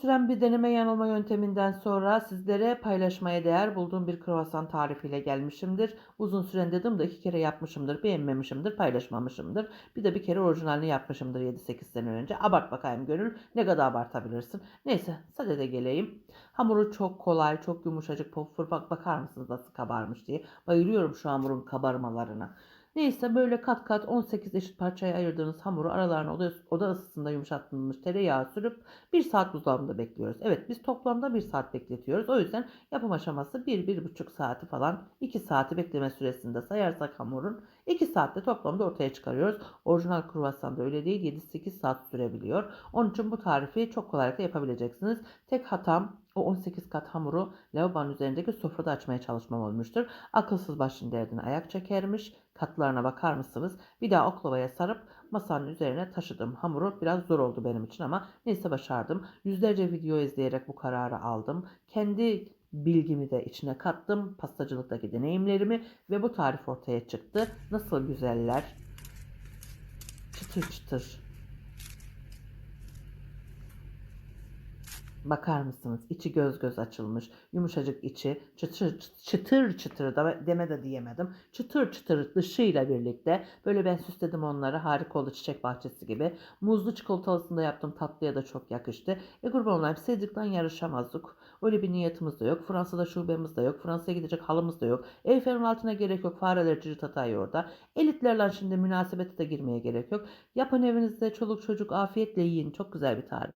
süren bir deneme yanılma yönteminden sonra sizlere paylaşmaya değer bulduğum bir kruvasan tarifiyle gelmişimdir. Uzun süren dedim de iki kere yapmışımdır, beğenmemişimdir, paylaşmamışımdır. Bir de bir kere orijinalini yapmışımdır 7-8 sene önce. Abart bakayım gönül, ne kadar abartabilirsin. Neyse sadede geleyim. Hamuru çok kolay, çok yumuşacık, pofur. Bak bakar mısınız nasıl kabarmış diye. Bayılıyorum şu hamurun kabarmalarına. Neyse böyle kat kat 18 eşit parçaya ayırdığınız hamuru aralarına oda, oda ısısında yumuşatılmış tereyağı sürüp 1 saat buzdolabında bekliyoruz. Evet biz toplamda 1 saat bekletiyoruz. O yüzden yapım aşaması 1-1,5 saati falan 2 saati bekleme süresinde sayarsak hamurun 2 saatte toplamda ortaya çıkarıyoruz. Orijinal kruvasan da öyle değil 7-8 saat sürebiliyor. Onun için bu tarifi çok kolaylıkla yapabileceksiniz. Tek hatam o 18 kat hamuru lavabonun üzerindeki sofrada açmaya çalışmam olmuştur. Akılsız başın derdine ayak çekermiş. Katlarına bakar mısınız? Bir daha oklavaya sarıp masanın üzerine taşıdım. Hamuru biraz zor oldu benim için ama neyse başardım. Yüzlerce video izleyerek bu kararı aldım. Kendi bilgimi de içine kattım. Pastacılıktaki deneyimlerimi ve bu tarif ortaya çıktı. Nasıl güzeller. Çıtır çıtır. Bakar mısınız? İçi göz göz açılmış. Yumuşacık içi. Çıtır çıtır çıtır da deme de diyemedim. Çıtır çıtır dışıyla birlikte. Böyle ben süsledim onları. Harika oldu çiçek bahçesi gibi. Muzlu çikolatalısında yaptım tatlıya da çok yakıştı. E kurban olayım sevdikten yarışamazdık. Öyle bir niyetimiz de yok. Fransa'da şubemiz de yok. Fransa'ya gidecek halımız da yok. Eyfel'in altına gerek yok. Fareler cirit atay orada. Elitlerle şimdi münasebete de girmeye gerek yok. Yapın evinizde çoluk çocuk afiyetle yiyin. Çok güzel bir tarif.